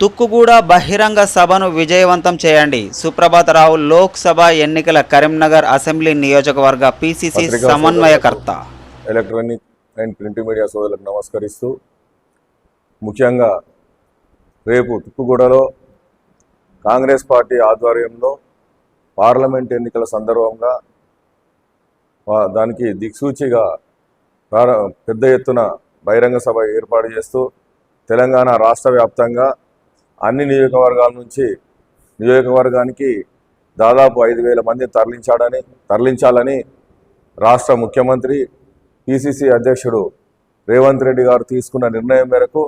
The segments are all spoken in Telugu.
తుక్కుగూడ బహిరంగ సభను విజయవంతం చేయండి. సుప్రభాతరావు లోక్సభ ఎన్నికల కరీంనగర్ అసెంబ్లీ నియోజకవర్గ పిసిసి సమన్వయకర్త. ఎలక్ట్రానిక్ అండ్ ప్రింట్ మీడియా సోదరులకు నమస్కరిస్తూ ముఖ్యంగా రేపు తుక్కుగూడలో కాంగ్రెస్ పార్టీ ఆధ్వర్యంలో పార్లమెంట్ ఎన్నికల సందర్భంగా దానికి దిక్సూచిగా పెద్ద ఎత్తున బహిరంగ సభ ఏర్పాటు చేస్తూ తెలంగాణ రాష్ట్ర వ్యాప్తంగా అన్ని నియోజకవర్గాల నుంచి నియోజకవర్గానికి దాదాపు ఐదు వేల మంది తరలించాడని తరలించాలని రాష్ట్ర ముఖ్యమంత్రి పిసిసి అధ్యక్షుడు రేవంత్ రెడ్డి గారు తీసుకున్న నిర్ణయం మేరకు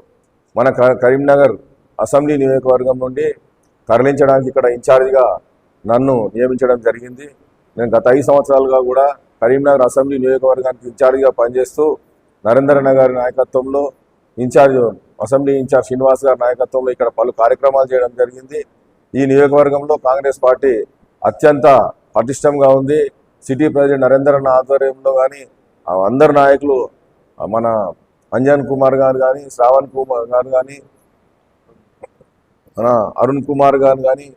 మన క- కరీంనగర్ అసెంబ్లీ నియోజకవర్గం నుండి తరలించడానికి ఇక్కడ ఇన్ఛార్జిగా నన్ను నియమించడం జరిగింది. నేను గత ఐదు సంవత్సరాలుగా కూడా కరీంనగర్ అసెంబ్లీ నియోజకవర్గానికి ఇన్ఛార్జిగా పనిచేస్తూ నరేంద్ర నగర్ నాయకత్వంలో ఇన్ఛార్జ్ అసెంబ్లీ ఇన్ఛార్జ్ శ్రీనివాస్ గారి నాయకత్వంలో ఇక్కడ పలు కార్యక్రమాలు చేయడం జరిగింది. ఈ నియోజకవర్గంలో కాంగ్రెస్ పార్టీ అత్యంత పటిష్టంగా ఉంది. సిటీ ప్రెసిడెంట్ నరేంద్ర ఆధ్వర్యంలో కానీ అందరు నాయకులు మన అంజన్ కుమార్ గారు కానీ శ్రావణ్ కుమార్ గారు కానీ మన అరుణ్ కుమార్ గారు కానీ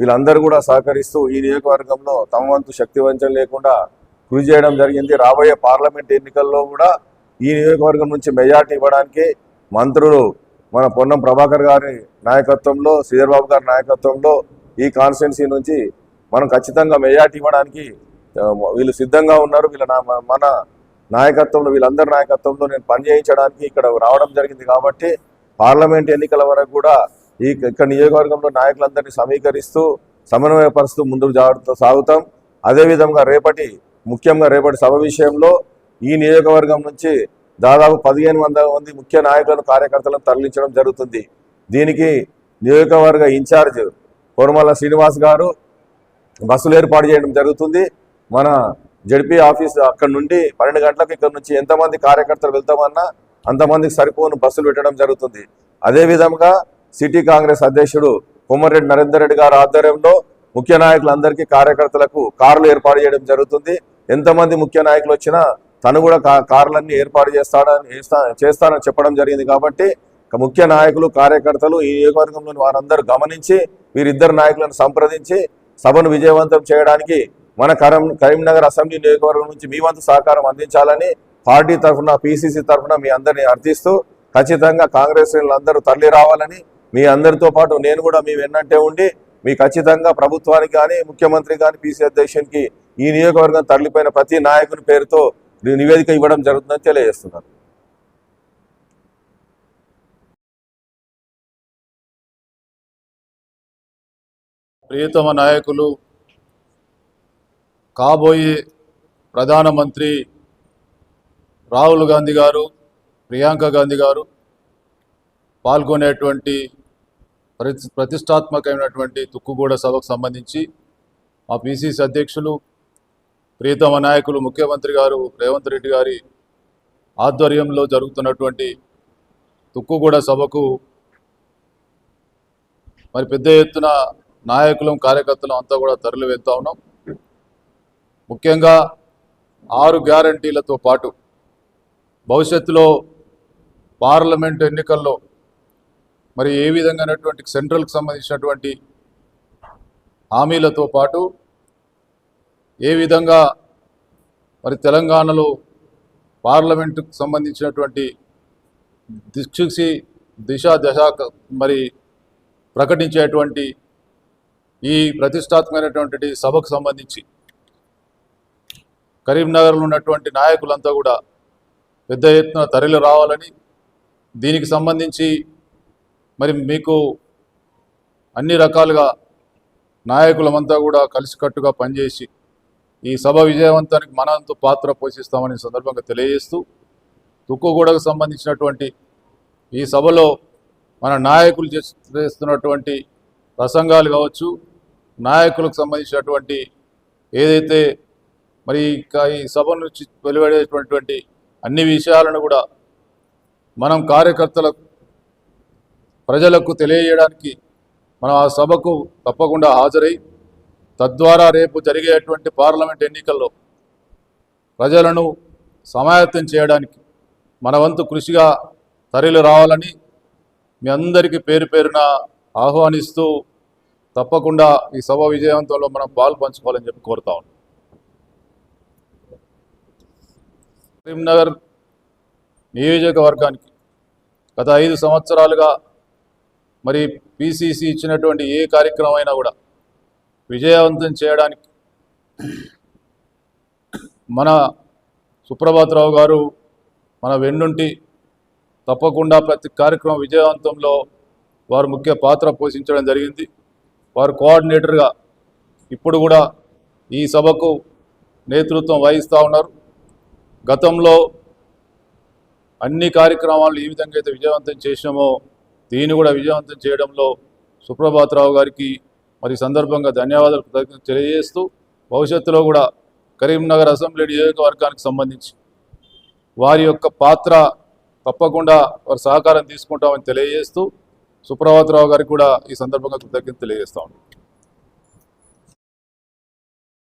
వీళ్ళందరూ కూడా సహకరిస్తూ ఈ నియోజకవర్గంలో తమ వంతు శక్తి వంచన లేకుండా కృషి చేయడం జరిగింది. రాబోయే పార్లమెంట్ ఎన్నికల్లో కూడా ఈ నియోజకవర్గం నుంచి మెజార్టీ ఇవ్వడానికి మంత్రులు మన పొన్నం ప్రభాకర్ గారి నాయకత్వంలో శ్రీధర్బాబు గారి నాయకత్వంలో ఈ కాన్స్టిట్యున్సీ నుంచి మనం ఖచ్చితంగా మెజార్టీ ఇవ్వడానికి వీళ్ళు సిద్ధంగా ఉన్నారు. వీళ్ళ మన నాయకత్వంలో వీళ్ళందరి నాయకత్వంలో నేను పనిచేయించడానికి ఇక్కడ రావడం జరిగింది కాబట్టి పార్లమెంట్ ఎన్నికల వరకు కూడా ఈ ఇక్కడ నియోజకవర్గంలో నాయకులందరినీ సమీకరిస్తూ సమన్వయపరుస్తూ ముందుకు జాగ్రత్త సాగుతాం. అదేవిధంగా రేపటి ముఖ్యంగా రేపటి సభ విషయంలో ఈ నియోజకవర్గం నుంచి దాదాపు పదిహేను వందల మంది ముఖ్య నాయకులను కార్యకర్తలను తరలించడం జరుగుతుంది. దీనికి నియోజకవర్గ ఇన్ఛార్జ్ కోరమల్ల శ్రీనివాస్ గారు బస్సులు ఏర్పాటు చేయడం జరుగుతుంది. మన జడ్పీ ఆఫీస్ అక్కడ నుండి పన్నెండు గంటలకు ఇక్కడ నుంచి ఎంతమంది కార్యకర్తలు వెళ్తామన్నా అంతమందికి సరిపోను బస్సులు పెట్టడం జరుగుతుంది. అదేవిధంగా సిటీ కాంగ్రెస్ అధ్యక్షుడు కొమ్మరెడ్డి నరేందర్ రెడ్డి గారి ఆధ్వర్యంలో ముఖ్య నాయకులందరికీ కార్యకర్తలకు కార్లు ఏర్పాటు చేయడం జరుగుతుంది. ఎంతమంది ముఖ్య నాయకులు వచ్చినా తను కూడా కార్లన్నీ ఏర్పాటు చేస్తాడని చేస్తా- చేస్తానని చెప్పడం జరిగింది కాబట్టి ముఖ్య నాయకులు కార్యకర్తలు ఈ నియోజకవర్గంలోని వారందరూ గమనించి వీరిద్దరు నాయకులను సంప్రదించి సభను విజయవంతం చేయడానికి మన కరం కరీంనగర్ అసెంబ్లీ నియోజకవర్గం నుంచి మీ వంతు సహకారం అందించాలని పార్టీ తరఫున పిసిసి తరఫున మీ అందరినీ అర్థిస్తూ ఖచ్చితంగా కాంగ్రెస్ శ్రేణులందరూ తరలి రావాలని మీ అందరితో పాటు నేను కూడా మీ వెన్నంటే ఉండి మీ ఖచ్చితంగా ప్రభుత్వానికి కానీ ముఖ్యమంత్రి కానీ పిసి అధ్యక్షునికి ఈ నియోజకవర్గం తరలిపోయిన ప్రతి నాయకుని పేరుతో నివేదిక ఇవ్వడం జరుగుతుందని తెలియజేస్తున్నారు. ప్రియతమ నాయకులు కాబోయే ప్రధానమంత్రి రాహుల్ గాంధీ గారు ప్రియాంక గాంధీ గారు పాల్గొనేటువంటి ప్రతి ప్రతిష్టాత్మకమైనటువంటి తుక్కుగూడ సభకు సంబంధించి మా పిసిసి అధ్యక్షులు ప్రియతమ నాయకులు ముఖ్యమంత్రి గారు రేవంత్ రెడ్డి గారి ఆధ్వర్యంలో జరుగుతున్నటువంటి తుక్కుగూడ సభకు మరి పెద్ద ఎత్తున నాయకులం కార్యకర్తలం అంతా కూడా తరలి వెళ్తా ఉన్నాం. ముఖ్యంగా ఆరు గ్యారంటీలతో పాటు భవిష్యత్తులో పార్లమెంట్ ఎన్నికల్లో మరి ఏ విధంగానటువంటి సెంట్రల్కి సంబంధించినటువంటి హామీలతో పాటు ఏ విధంగా మరి తెలంగాణలో పార్లమెంటుకు సంబంధించినటువంటి దిక్సూచి దిశ దశ మరి ప్రకటించేటువంటి ఈ ప్రతిష్టాత్మకమైనటువంటి సభకు సంబంధించి కరీంనగర్లో ఉన్నటువంటి నాయకులంతా కూడా పెద్ద ఎత్తున తరలి రావాలని దీనికి సంబంధించి మరి మీకు అన్ని రకాలుగా నాయకులమంతా కూడా కలిసికట్టుగా పనిచేసి ఈ సభ విజయవంతానికి మనంతో పాత్ర పోషిస్తామని సందర్భంగా తెలియజేస్తూ తుక్కుగూడకు సంబంధించినటువంటి ఈ సభలో మన నాయకులు చేస్తున్నటువంటి ప్రసంగాలు కావచ్చు నాయకులకు సంబంధించినటువంటి ఏదైతే మరి ఈ సభ నుంచి వెలువడేటటువంటి అన్ని విషయాలను కూడా మనం కార్యకర్తలకు ప్రజలకు తెలియజేయడానికి మనం ఆ సభకు తప్పకుండా హాజరై తద్వారా రేపు జరిగేటువంటి పార్లమెంట్ ఎన్నికల్లో ప్రజలను సమాయత్తం చేయడానికి మన వంతు కృషిగా తరలి రావాలని మీ అందరికీ పేరు పేరున ఆహ్వానిస్తూ తప్పకుండా ఈ సభ విజయవంతంలో మనం పాలు పంచుకోవాలని చెప్పి కోరుతా ఉన్నాం. కరీంనగర్ నియోజకవర్గానికి గత ఐదు సంవత్సరాలుగా మరి పిసిసి ఇచ్చినటువంటి ఏ కార్యక్రమం అయినా కూడా విజయవంతం చేయడానికి మన సుప్రభాతరావు గారు మన వెన్నుంటి తప్పకుండా ప్రతి కార్యక్రమం విజయవంతంలో వారు ముఖ్య పాత్ర పోషించడం జరిగింది. వారు కోఆర్డినేటర్గా ఇప్పుడు కూడా ఈ సభకు నేతృత్వం వహిస్తూ ఉన్నారు. గతంలో అన్ని కార్యక్రమాలు ఈ విధంగా అయితే విజయవంతం చేసినామో దీన్ని కూడా విజయవంతం చేయడంలో సుప్రభాతరావు గారికి మరి సందర్భంగా ధన్యవాదాలు తెలియజేస్తూ భవిష్యత్తులో కూడా కరీంనగర్ అసెంబ్లీ నియోజకవర్గానికి సంబంధించి వారి యొక్క పాత్ర తప్పకుండా వారి సహకారం తీసుకుంటామని తెలియజేస్తూ సుప్రభాతరావు గారికి కూడా ఈ సందర్భంగా కృతజ్ఞత తెలియజేస్తా ఉన్నాను